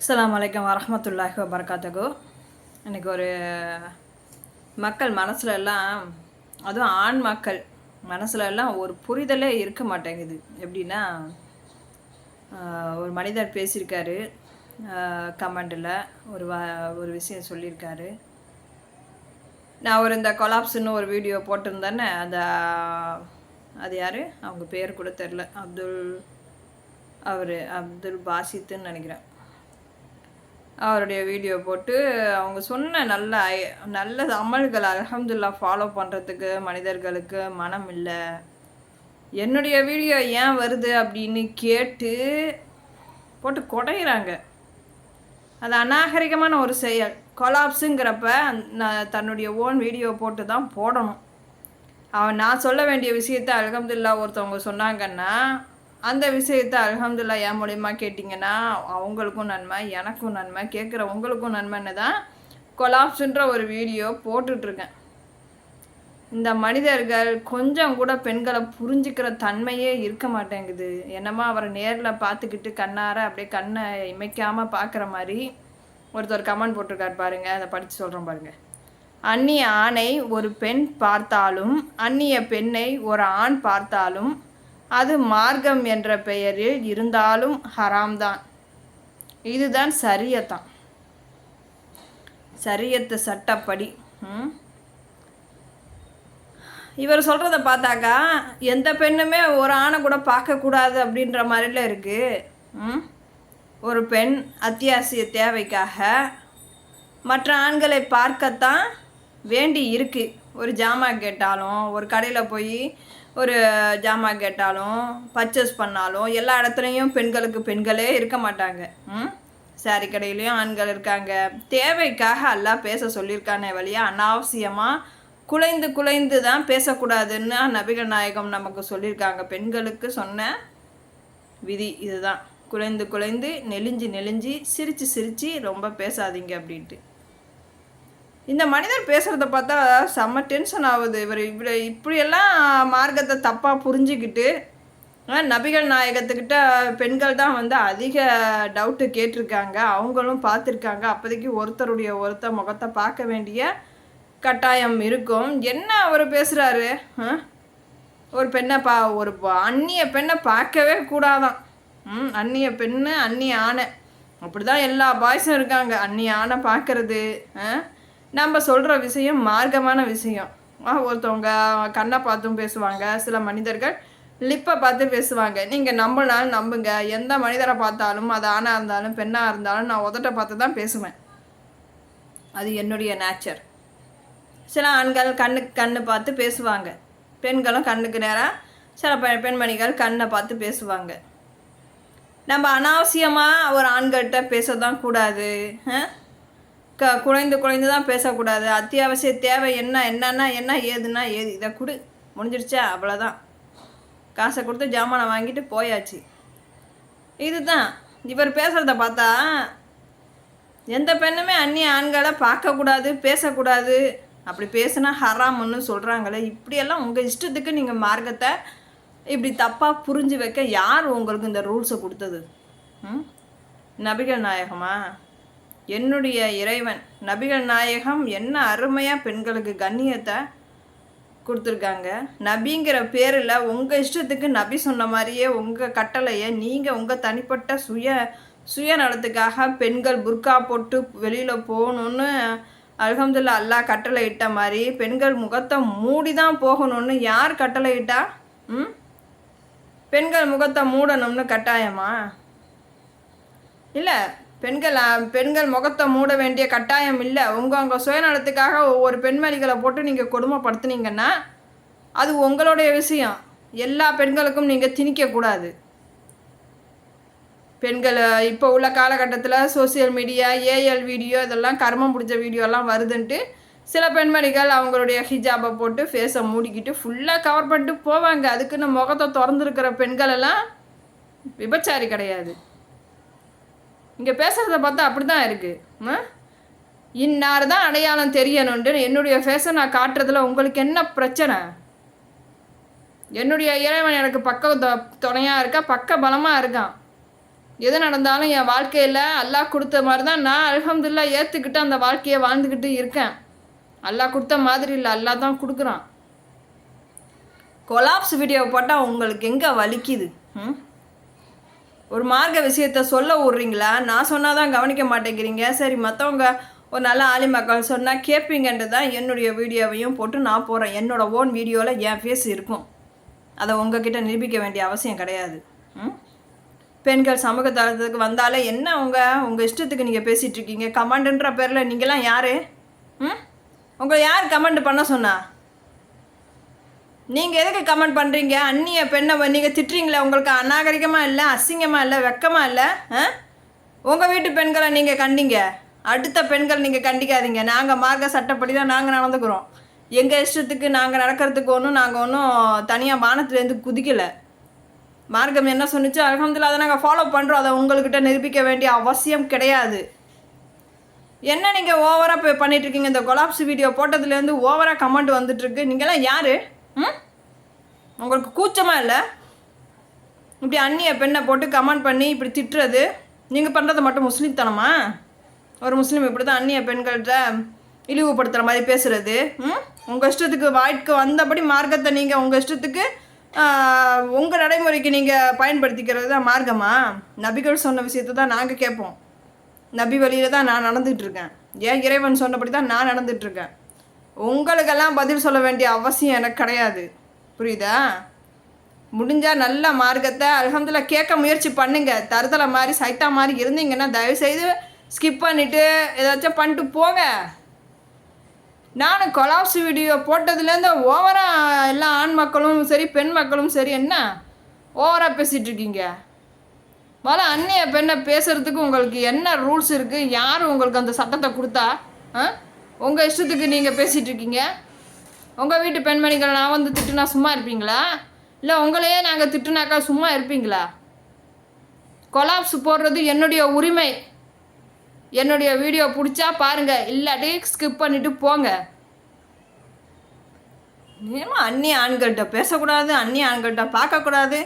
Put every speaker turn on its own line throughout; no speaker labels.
அஸ்லாம் வலைக்கம் வரமத்துல்லாஹி வபர்காத்தகோ எனக்கு ஒரு மக்கள் மனசில் எல்லாம் அதுவும் ஆண் மக்கள் மனசில் எல்லாம் ஒரு புரிதலே இருக்க மாட்டேங்குது. எப்படின்னா ஒரு மனிதர் பேசியிருக்காரு கமெண்டில் ஒரு வ ஒரு விஷயம் சொல்லியிருக்காரு. நான் ஒரு இந்த கொலாப்ஸ்னு ஒரு வீடியோ போட்டிருந்தேன்னு அந்த அது யார்? அவங்க பேர் கூட தெரில. அப்துல் அவர் அப்துல் பாசித்துன்னு நினைக்கிறேன். அவருடைய வீடியோ போட்டு அவங்க சொன்ன நல்ல நல்ல அமல்கள் அலமதுல்லா ஃபாலோ பண்ணுறதுக்கு மனிதர்களுக்கு மனம் இல்லை. என்னுடைய வீடியோ ஏன் வருது அப்படின்னு கேட்டு போட்டு குடையிறாங்க. அது அநாகரிகமான ஒரு செயல். கொலாப்ஸுங்கிறப்ப நான் தன்னுடைய ஓன் வீடியோ போட்டு தான் போடணும். அவன் நான் சொல்ல வேண்டிய விஷயத்த அல்ஹம்துல்லா ஒருத்தவங்க சொன்னாங்கன்னா அந்த விஷயத்த அல்ஹம்துல்லா என் மூலயமா கேட்டிங்கன்னா அவங்களுக்கும் நன்மை எனக்கும் நன்மை கேட்குற உங்களுக்கும் நன்மைன்னு தான் கொலாப்ஸுன்ற ஒரு வீடியோ போட்டுட்ருக்கேன். இந்த மனிதர்கள் கொஞ்சம் கூட பெண்களை புரிஞ்சுக்கிற தன்மையே இருக்க மாட்டேங்குது. என்னமோ அவரை நேரில் பார்த்துக்கிட்டு கண்ணார அப்படியே கண்ணை இமைக்காமல் பார்க்குற மாதிரி ஒருத்தர் கமெண்ட் போட்டிருக்காரு பாருங்க அதை படித்து சொல்கிறோம் பாருங்க. அந்நிய ஆணை ஒரு பெண் பார்த்தாலும் அந்நிய பெண்ணை ஒரு ஆண் பார்த்தாலும் அது மார்க்கம் என்ற பெயரில் இருந்தாலும் ஹராம் தான் இதுதான் சரியத்தான். சரியத்து சட்டப்படி. இவர் சொல்கிறத பார்த்தாக்கா எந்த பெண்ணுமே ஒரு ஆணை கூட பார்க்கக்கூடாது அப்படின்ற மாதிரில இருக்குது ஒரு பெண் அத்தியாவசிய தேவைக்காக மற்ற ஆண்களை பார்க்கத்தான் வேண்டி இருக்கு. ஒரு ஜாமான் கேட்டாலும் ஒரு கடையில் போய் ஒரு ஜாமான் கேட்டாலும் பர்ச்சேஸ் பண்ணாலும் எல்லா இடத்துலையும் பெண்களுக்கு பெண்களே இருக்க மாட்டாங்க. ம்? சாரி கடையிலையும் ஆண்கள் இருக்காங்க. தேவைக்காக எல்லாம் பேச சொல்லியிருக்கானே வழியா அனாவசியமாக குலைந்து குலைந்து தான் பேசக்கூடாதுன்னு நபிகள் நாயகம் நமக்கு சொல்லியிருக்காங்க. பெண்களுக்கு சொன்ன விதி இதுதான். குலைந்து குலைந்து நெளிஞ்சு நெளிஞ்சு சிரித்து சிரித்து ரொம்ப பேசாதீங்க அப்படின்ட்டு. இந்த மனிதர் பேசுகிறத பார்த்தா செம்ம டென்ஷன் ஆகுது. இவர் இவ்வளோ இப்படியெல்லாம் மார்க்கத்தை தப்பாக புரிஞ்சுக்கிட்டு ஆ, நபிகள் நாயகத்துக்கிட்ட பெண்கள் தான் வந்து அதிக டவுட்டு கேட்டிருக்காங்க. அவங்களும் பார்த்துருக்காங்க. அப்போதைக்கு ஒருத்தருடைய ஒருத்தர் முகத்தை பார்க்க வேண்டிய கட்டாயம் இருக்கும். என்ன அவர் பேசுகிறாரு ஒரு பெண்ணை பா ஒரு அந்நிய பெண்ணை பார்க்கவே கூடாதான். ம் அந்நிய பெண்ணு அந்நிய ஆணை. அப்படி தான் எல்லா பாய்ஸும் இருக்காங்க. அந்நிய ஆணை பார்க்கறது ஆ? நம்ம சொல்கிற விஷயம் மார்க்கமான விஷயம். ஒருத்தவங்க கண்ணை பார்த்தும் பேசுவாங்க. சில மனிதர்கள் லிப்பை பார்த்து பேசுவாங்க. நீங்கள் நம்பினாலும் நம்புங்க. எந்த மனிதரை பார்த்தாலும் அது ஆணாக இருந்தாலும் பெண்ணாக இருந்தாலும் நான் உதட்ட பார்த்து தான் பேசுவேன். அது என்னுடைய நேச்சர் சில ஆண்கள் கண்ணுக்கு கண்ணு பார்த்து பேசுவாங்க. பெண்களும் கண்ணுக்கு நேராக சில பெ பெண்மணிகள் கண்ணை பார்த்து பேசுவாங்க. நம்ம அனாவசியமாக ஒரு ஆண்கள்கிட்ட பேச தான் கூடாது. ஆ? க குழைந்து குழைந்து தான் பேசக்கூடாது. அத்தியாவசிய தேவை என்ன என்னன்னா என்ன ஏதுன்னா ஏது. இதை கொடு. முடிஞ்சிடுச்சா? அவ்வளோதான் காசை கொடுத்து ஜாமானை வாங்கிட்டு போயாச்சு. இதுதான். இவர் பேசுகிறத பார்த்தா எந்த பெண்ணுமே அந்நிய ஆண்களை பார்க்கக்கூடாது பேசக்கூடாது. அப்படி பேசுனா ஹராம்னு சொல்கிறாங்களே இப்படியெல்லாம் உங்கள் இஷ்டத்துக்கு நீங்கள் மார்க்கத்தை இப்படி தப்பாக புரிஞ்சு வைக்க யார் உங்களுக்கு இந்த ரூல்ஸை கொடுத்தது? ம்? நபிகள் நாயகமா? என்னுடைய இறைவன் நபிகள் நாயகம் என்ன அருமையாக பெண்களுக்கு கண்ணியத்தை கொடுத்துருக்காங்க. நபிங்கிற பேரில் உங்கள் இஷ்டத்துக்கு நபி சொன்ன மாதிரியே உங்கள் கட்டளையை நீங்கள் உங்கள் தனிப்பட்ட சுய சுயநலத்துக்காக பெண்கள் புர்கா போட்டு வெளியில் போகணுன்னு அல்ஹம்துல்லா அல்லாஹ் கட்டளை இட்ட மாதிரி பெண்கள் முகத்தை மூடி தான் போகணும்னு யார் கட்டளை இட்டா? ம்? பெண்கள் முகத்தை மூடணும்னு கட்டாயமா? இல்லை பெண்கள் பெண்கள் முகத்தை மூட வேண்டிய கட்டாயம் இல்லை. உங்கள் உங்கள் சுயநலத்துக்காக ஒவ்வொரு பெண்மணிகளை போட்டு நீங்கள் கொடுமைப்படுத்துனீங்கன்னா அது உங்களுடைய விஷயம். எல்லா பெண்களுக்கும் நீங்கள் திணிக்கக்கூடாது பெண்கள் இப்போ உள்ள காலகட்டத்தில் சோஷியல் மீடியா ஏஎல் வீடியோ இதெல்லாம் கர்மம் பிடிச்ச வீடியோலாம் வருதுன்ட்டு சில பெண்மணிகள் அவங்களுடைய ஹிஜாபை போட்டு ஃபேஸை மூடிக்கிட்டு ஃபுல்லாக கவர் பண்ணிட்டு போவாங்க. அதுக்குன்னு முகத்தை திறந்துருக்கிற பெண்களெல்லாம் விபச்சாரி கிடையாது. இங்கே பேசுகிறத பார்த்தா அப்படி தான் இருக்குது இன்னார் தான் அடையாளம் தெரியணுன்ட்டு என்னுடைய ஃபேஸை நான் காட்டுறதுல உங்களுக்கு என்ன பிரச்சனை? என்னுடைய இறைவன் எனக்கு பக்க துணையாக இருக்கா? பக்க பலமாக இருக்கான். எது நடந்தாலும் என் வாழ்க்கையில் அல்லாஹ் கொடுத்த மாதிரி தான் நான் அலமதுல்லா ஏற்றுக்கிட்டு அந்த வாழ்க்கையை வாழ்ந்துக்கிட்டு இருக்கேன். அல்லாஹ் கொடுத்த மாதிரி இல்லை அல்லாஹ் தான் கொடுக்குறான். கொலாப்ஸ் வீடியோ போட்டால் உங்களுக்கு எங்கே வலிக்குது? ம்? ஒரு மார்க்க விஷயத்த சொல்ல விட்றீங்களா நான் சொன்னால் தான் கவனிக்க மாட்டேங்கிறீங்க. சரி மற்றவங்க ஒரு நல்ல ஆலி மக்கள் சொன்னால் கேட்பீங்கன்றது தான் என்னுடைய வீடியோவையும் போட்டு நான் போகிறேன் என்னோடய ஓன் வீடியோவில் என் ஃபேஸ் இருக்கும். அதை உங்ககிட்ட நிரூபிக்க வேண்டிய அவசியம் கிடையாது. ம்? பெண்கள் சமூக தளத்துக்கு வந்தாலே என்ன உங்கள் உங்கள் இஷ்டத்துக்கு நீங்கள் பேசிகிட்ருக்கீங்க கமாண்டுன்ற கமெண்டுன்ற பேரில் நீங்களாம் யார்? ம்? உங்களை யார் கமெண்ட் பண்ண சொன்னா? நீங்கள் எதுக்கு கமெண்ட் பண்ணுறீங்க அந்நிய பெண்ணை நீங்கள் திட்டுறீங்களே உங்களுக்கு அநாகரிகமாக இல்லை அசிங்கமாக இல்லை வெக்கமாக இல்லை? ஆ? உங்கள் வீட்டு பெண்களை நீங்கள் கண்டிங்க. அடுத்த பெண்கள் நீங்கள் கண்டிக்காதீங்க. நாங்கள் மார்க்க சட்டப்படி தான் நாங்கள் நடந்துக்கிறோம். எங்கள் இஷ்டத்துக்கு நாங்கள் நடக்கிறதுக்கு ஒன்றும் நாங்கள் ஒன்றும் தனியாக வானத்துலேருந்து குதிக்கலை. மார்க்கம் என்ன சொன்னிச்சு? அலமதுல்லா அதை நாங்கள் ஃபாலோ பண்ணுறோம் அதை உங்கள்கிட்ட நிரூபிக்க வேண்டிய அவசியம் கிடையாது. என்ன நீங்கள் ஓவராக இப்போ பண்ணிகிட்ருக்கீங்க இருக்கீங்க? இந்த கொலாப்ஸ் வீடியோ போட்டதுலேருந்து ஓவராக கமெண்ட் வந்துட்டுருக்கு நீங்களாம் யார்? ம்? உங்களுக்கு கூச்சமாக இல்லை? இப்படி அந்நிய பெண்ணை போட்டு கமெண்ட் பண்ணி இப்படி திட்டுறது நீங்கள் பண்ணுறது மட்டும் முஸ்லீம் தனமா ஒரு முஸ்லீம் இப்படி தான் அந்நிய பெண்கள்கிட்ட இழிவுபடுத்துகிற மாதிரி பேசுகிறது ம்? உங்கள் இஷ்டத்துக்கு வாழ்க்கை வந்தபடி மார்க்கத்தை நீங்கள் உங்கள் இஷ்டத்துக்கு உங்கள் நடைமுறைக்கு நீங்கள் பயன்படுத்திக்கிறது தான் மார்க்கமா? நபிகள் சொன்ன விஷயத்தை தான் நாங்கள் கேட்போம். நபி வழியில் தான் நான் நடந்துகிட்டு இருக்கேன். ஏன் இறைவன் சொன்னபடி தான் நான் நடந்துகிட்ருக்கேன் உங்களுக்கெல்லாம் பதில் சொல்ல வேண்டிய அவசியம் எனக்கு கிடையாது. புரியுதா? முடிஞ்சால் நல்ல மார்க்கத்தை அல்ஹம்துலில்லா கேட்க முயற்சி பண்ணுங்கள் தருதலை மாதிரி சைத்தா மாதிரி இருந்தீங்கன்னா தயவுசெய்து ஸ்கிப் பண்ணிவிட்டு ஏதாச்சும் பண்ணிட்டு போங்க. நானும் கொலாப்ஸ் வீடியோ போட்டதுலேருந்து ஓவராக எல்லா ஆண் மக்களும் சரி பெண் மக்களும் சரி என்ன? ஓவராக பேசிகிட்டு இருக்கீங்க. அன்னைய அந்நிய பெண்ணை பேசுகிறதுக்கு உங்களுக்கு என்ன ரூல்ஸ் இருக்குது யார் உங்களுக்கு அந்த சட்டத்தை கொடுத்தா ஆ? உங்கள் இஷ்டத்துக்கு நீங்கள் பேசிகிட்டு இருக்கீங்க. உங்கள் வீட்டு பெண்மணிகளை நான் வந்து திட்டுனா சும்மா இருப்பீங்களா? இல்லை உங்களையே நாங்கள் திட்டுனாக்கா சும்மா இருப்பீங்களா? கொலாப்ஸ் போடுறது என்னுடைய உரிமை. என்னுடைய வீடியோ பிடிச்சா பாருங்கள் இல்லாட்டி ஸ்கிப் பண்ணிவிட்டு போங்க. ஏமா அந்நிய ஆண்கள்கிட்ட பேசக்கூடாது அந்நிய ஆண்கள்கிட்ட பார்க்கக்கூடாது.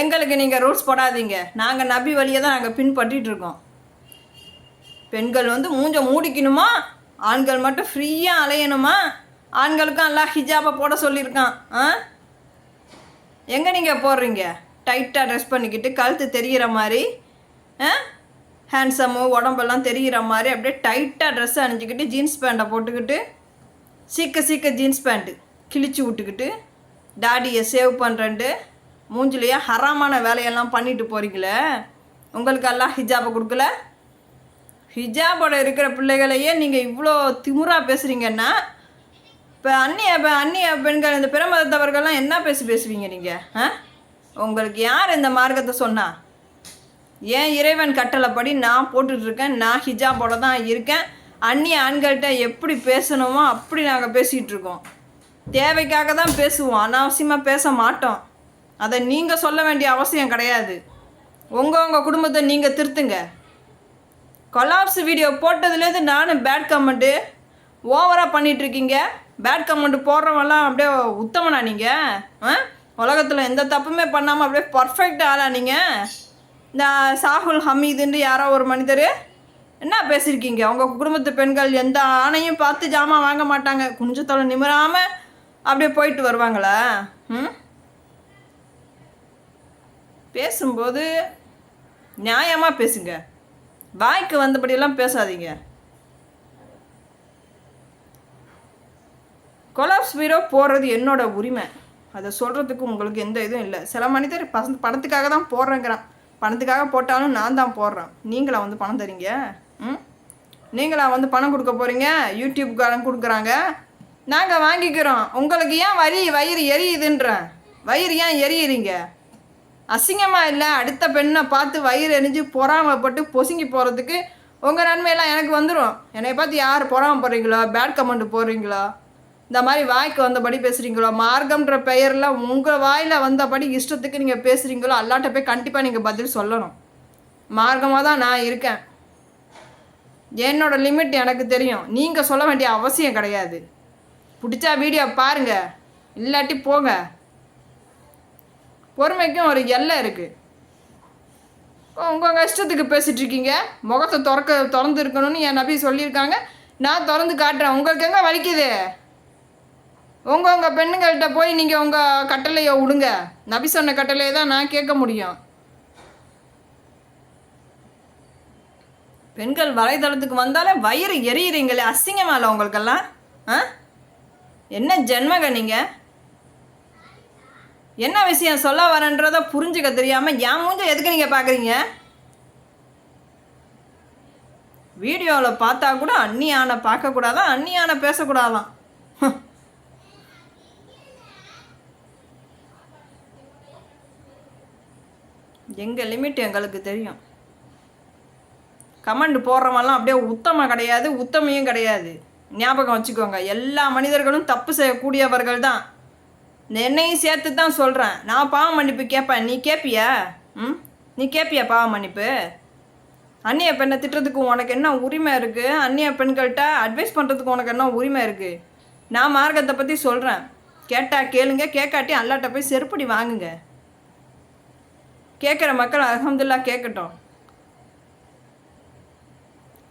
எங்களுக்கு நீங்கள் ரூல்ஸ் போடாதீங்க. நாங்கள் நபி வழியை தான் நாங்கள் பின்பற்றிட்டு இருக்கோம். பெண்கள் வந்து மூஞ்ச மூடிக்கணுமா? ஆண்கள் மட்டும் ஃப்ரீயாக அலையணுமா? ஆண்களுக்கும் எல்லாம் ஹிஜாபை போட சொல்லியிருக்கான். ஆ? எங்கே நீங்கள் போடுறீங்க? டைட்டாக ட்ரெஸ் பண்ணிக்கிட்டு கழுத்து தெரிகிற மாதிரி ஆ? ஹேண்ட்ஸமு உடம்பெல்லாம் தெரிகிற மாதிரி அப்படியே டைட்டாக ட்ரெஸ் அணிஞ்சிக்கிட்டு ஜீன்ஸ் பேண்ட்டை போட்டுக்கிட்டு சீக்க சீக்க ஜீன்ஸ் பேண்ட்டு கிழிச்சு விட்டுக்கிட்டு டாடியை சேவ் பண்ணுறேன்ட்டு மூஞ்சிலேயே ஹராமான வேலையெல்லாம் பண்ணிட்டு போகிறீங்களே உங்களுக்கெல்லாம் ஹிஜாபை கொடுக்கல? ஹிஜாபோட இருக்கிற பிள்ளைகளையே நீங்கள் இவ்வளோ திமுறாக பேசுகிறீங்கன்னா இப்போ அந்நிய இப்போ அந்நிய பெண்கள் இந்த பிறமதத்தவர்கள்லாம் என்ன பேசி பேசுவீங்க நீங்கள் ஆ? உங்களுக்கு யார் இந்த மார்க்கத்தை சொன்னா? ஏன் இறைவன் கட்டளைப்படி நான் போட்டுட்ருக்கேன் நான் ஹிஜாபோட தான் இருக்கேன் அந்நிய ஆண்கள்கிட்ட எப்படி பேசணுமோ அப்படி நாங்கள் பேசிகிட்டு இருக்கோம். தேவைக்காக தான் பேசுவோம் அனாவசியமாக பேச மாட்டோம். அதை நீங்கள் சொல்ல வேண்டிய அவசியம் கிடையாது. உங்கள் உங்கள் குடும்பத்தை நீங்கள் திருத்துங்க. கொலாப்ஸ் வீடியோ போட்டதுலேருந்து நானும் பேட் கமெண்ட்டு ஓவராக பண்ணிகிட்ருக்கீங்க பேட் கமெண்ட் போடுறவங்கலாம் அப்படியே உத்தமனா நீங்கள் ஆ? உலகத்தில் எந்த தப்புமே பண்ணாமல் அப்படியே பர்ஃபெக்ட் ஆளா நீங்கள் இந்த சாகுல் ஹமீதுன்னு யாரோ ஒரு மனிதர். என்ன பேசியிருக்கீங்க? உங்கள் குடும்பத்து பெண்கள் எந்த ஆணையும் பார்த்து ஜாமான் வாங்க மாட்டாங்க. குஞ்சத்தோட நிமிராமல் அப்படியே போயிட்டு வருவாங்களா? ம்? பேசும்போது நியாயமாக பேசுங்க. வாய்க்கு வந்தபடியெல்லாம் பேசாதீங்க. கொலாப்ஸ் பீரோ போடுறது என்னோட உரிமை. அதை சொல்கிறதுக்கு உங்களுக்கு எந்த இதுவும் இல்லை. சில மனிதர் பச பணத்துக்காக தான் போடுறேங்கிறான். பணத்துக்காக போட்டாலும் நான் தான் போடுறேன். நீங்களா வந்து பணம் தரீங்க? ம்? நீங்களா வந்து பணம் கொடுக்க போகிறீங்க யூடியூப்காரன் கொடுக்குறாங்க. நாங்கள் வாங்கிக்கிறோம். உங்களுக்கு ஏன் வரி வயிறு எரியுதுன்றேன் வயிறு ஏன் எரியுறீங்க? அசிங்கமாக இல்லை அடுத்த பெண்ணை பார்த்து வயிறு எரிஞ்சு பொறாமப்பட்டு பொசுங்கி போகிறதுக்கு உங்கள் நன்மையெல்லாம் எனக்கு வந்துடும் என்னை பார்த்து யார் பொறாம போடுறீங்களோ பேட் கமெண்ட் போடுறீங்களோ இந்த மாதிரி வாய்க்கு வந்தபடி பேசுகிறீங்களோ மார்க்கம்ன்ற பெயரில் உங்கள் வாயில் வந்தபடி இஷ்டத்துக்கு நீங்கள் பேசுகிறீங்களோ அல்லாட்ட போய் கண்டிப்பாக நீங்கள் பதில் சொல்லணும். மார்க்கமாக தான் நான் இருக்கேன். என்னோட லிமிட் எனக்கு தெரியும். நீங்கள் சொல்ல வேண்டிய அவசியம் கிடையாது. பிடிச்சா வீடியோ பாருங்கள் இல்லாட்டி போங்க. பொறுமைக்கும் ஒரு எல்லை இருக்குது உங்கள் கஷ்டத்துக்கு பேசிகிட்ருக்கீங்க முகத்தை திறக்க திறந்து இருக்கணும்னு என் நபி சொல்லியிருக்காங்க. நான் திறந்து காட்டுறேன். உங்களுக்கு எங்கே வலிக்குது? உங்கள் உங்கள் பெண்ணுங்கள்கிட்ட போய் நீங்கள் உங்கள் கட்டளையை விடுங்க நபி சொன்ன கட்டளையை தான் நான் கேட்க முடியும். பெண்கள் வலைதளத்துக்கு வந்தாலே வயிறு எரியுறீங்களே அசிங்கமா இல்லை உங்களுக்கெல்லாம்? ஆ? என்ன ஜென்மங்க நீங்கள் என்ன விஷயம் சொல்ல வரேன்றத புரிஞ்சுக்க தெரியாமல் என் மூஞ்ச எதுக்கு நீங்கள் பார்க்குறீங்க வீடியோவில் பார்த்தா கூட அந்நியான ஆனை பார்க்கக்கூடாதான் அண்ணி பேசக்கூடாதான் எங்கள் லிமிட் எங்களுக்கு தெரியும். கமெண்ட் போடுறவெல்லாம் அப்படியே உத்தமம் கிடையாது உத்தமையும் கிடையாது. ஞாபகம் வச்சுக்கோங்க எல்லா மனிதர்களும் தப்பு செய்யக்கூடியவர்கள் தான் என்னையும் சேர்த்து தான் சொல்கிறேன் நான் பாவ மன்னிப்பு கேட்பேன் நீ கேட்பியா ம்? நீ கேட்பியா பாவ மன்னிப்பு? அந்நிய பெண்ணை திட்டுறதுக்கு உனக்கு என்ன உரிமை இருக்குது அந்நிய பெண்கள்கிட்ட அட்வைஸ் பண்ணுறதுக்கு உனக்கு என்ன உரிமை இருக்குது நான் மார்க்கத்தை பற்றி சொல்கிறேன் கேட்டால் கேளுங்க கேட்காட்டி அல்லாட்ட போய் செருப்படி வாங்குங்க. கேட்குற மக்கள் அகமதுல்லா கேட்கட்டும்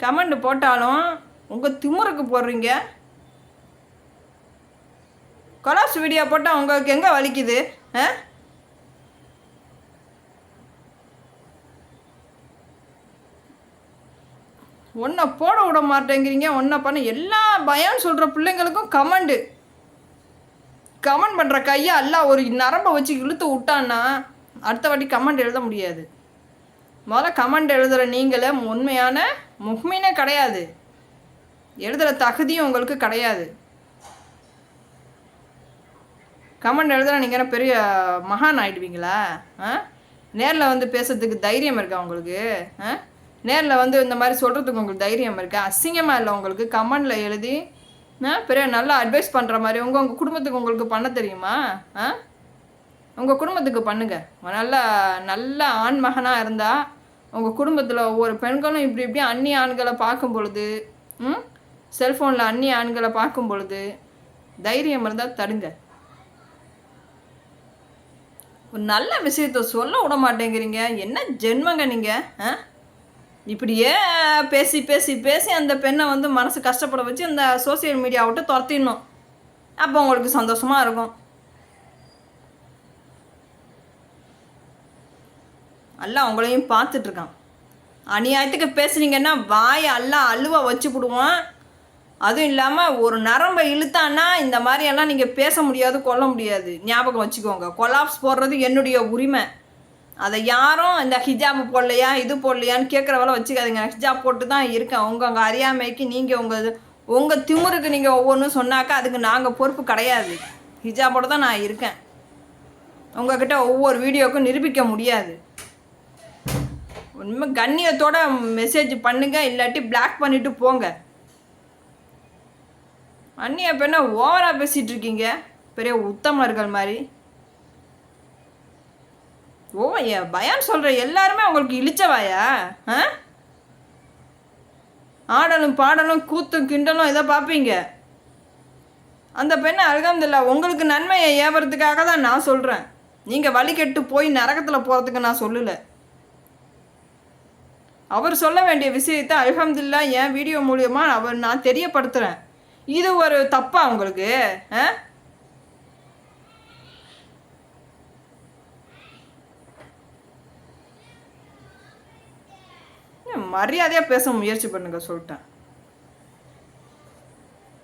கமெண்ட் போட்டாலும் உங்கள் திமுருக்கு போடுறீங்க. கொலாஸ் வீடியோ போட்டால் உங்களுக்கு எங்கே வலிக்குது? ஆ? ஒன்றை போட விட மாட்டேங்கிறீங்க ஒன்றை பண்ண எல்லா பயம்னு சொல்கிற பிள்ளைங்களுக்கும் கமெண்டு. கமெண்ட் பண்ணுற கையை எல்லாம் ஒரு நரம்பை வச்சு இழுத்து விட்டான்னா அடுத்த வாட்டி கமெண்ட் எழுத முடியாது. முதல்ல கமெண்ட் எழுதுகிற நீங்களே உண்மையான முக்மீனே கிடையாது. எழுதுகிற தகுதியும் உங்களுக்கு கிடையாது. கமெண்ட் எழுதுனா நீங்கள் என்ன பெரிய மகான் ஆயிடுவீங்களா? ஆ? நேரில் வந்து பேசுறதுக்கு தைரியம் இருக்கா உங்களுக்கு? ஆ? நேரில் வந்து இந்த மாதிரி சொல்கிறதுக்கு உங்களுக்கு தைரியம் இருக்கா? அசிங்கமாக இல்லை உங்களுக்கு? கமெண்டில் எழுதி ஆ பெரிய நல்லா அட்வைஸ் பண்ணுற மாதிரி உங்கள் உங்கள் குடும்பத்துக்கு உங்களுக்கு பண்ண தெரியுமா? ஆ? உங்கள் குடும்பத்துக்கு பண்ணுங்க. நல்ல நல்ல ஆண் மகனாக இருந்தால் உங்கள் குடும்பத்தில் ஒவ்வொரு பெண்களும் இப்படி இப்படி அந்நிய ஆண்களை பார்க்கும் பொழுது ம்? செல்ஃபோனில் அந்நிய ஆண்களை பார்க்கும் பொழுது தைரியம் இருந்தால் தடுங்க. ஒரு நல்ல விஷயத்த சொல்ல விட மாட்டேங்கிறீங்க. என்ன ஜென்மங்க நீங்கள் ஆ? இப்படியே பேசி பேசி பேசி அந்த பெண்ணை வந்து மனசு கஷ்டப்பட வச்சு அந்த சோசியல் மீடியா விட்டு துரத்திடணும். அப்போ உங்களுக்கு சந்தோஷமாக இருக்கும். அல்ல அவங்களையும் பார்த்துட்ருக்கான் அநியாயத்துக்கு பேசுனீங்கன்னா வாயை எல்லாம் அழுவ வச்சு விடுவான். அதுவும் இல்லாமல் ஒரு நரம்பை இழுத்தான்னா இந்த மாதிரியெல்லாம் நீங்கள் பேச முடியாது கொல்ல முடியாது. ஞாபகம் வச்சுக்கோங்க. கொலாப்ஸ் போடுறது என்னுடைய உரிமை. அதை யாரும் இந்த ஹிஜாப் போடலையா இது போடலையான்னு கேட்குறவெல்லாம் வச்சுக்காதீங்க. ஹிஜாப் போட்டு தான் இருக்கேன். உங்கள் உங்கள் அறியாமைக்கு நீங்கள் உங்கள் உங்கள் திமுருக்கு நீங்கள் ஒவ்வொன்றும் சொன்னாக்கா அதுக்கு நாங்கள் பொறுப்பு கிடையாது. ஹிஜாபோடு தான் நான் இருக்கேன். உங்ககிட்ட ஒவ்வொரு வீடியோக்கும் நிரூபிக்க முடியாது. உண்மை கண்ணியத்தோட மெசேஜ் பண்ணுங்க. இல்லாட்டி பிளாக் பண்ணிவிட்டு போங்க. அண்ணிய என்ன ஓவராக பேசிகிட்டு இருக்கீங்க? பெரிய உத்தமர்கள் மாதிரி. ஓ ஏ பயான் சொல்கிற எல்லாருமே உங்களுக்கு இழிச்சவாயா ஆ? ஆடலும் பாடலும் கூத்தும் கிண்டலும் இதை பார்ப்பீங்க. அந்த பெண்ணை அல்ஹம்துலில்லாஹ் உங்களுக்கு நன்மையை ஏவறதுக்காக தான் நான் சொல்கிறேன் நீங்கள் வழி கெட்டு போய் நரகத்தில் போகிறதுக்கு நான் சொல்லலை. அவர் சொல்ல வேண்டிய விஷயத்தை அல்ஹம்துல்லா என் வீடியோ மூலியமாக அவர் நான் தெரியப்படுத்துகிறேன் இது ஒரு தப்பா உங்களுக்கு ஆ? மரியாதையாக பேச முயற்சி பண்ணுங்க சொல்லிட்டேன்.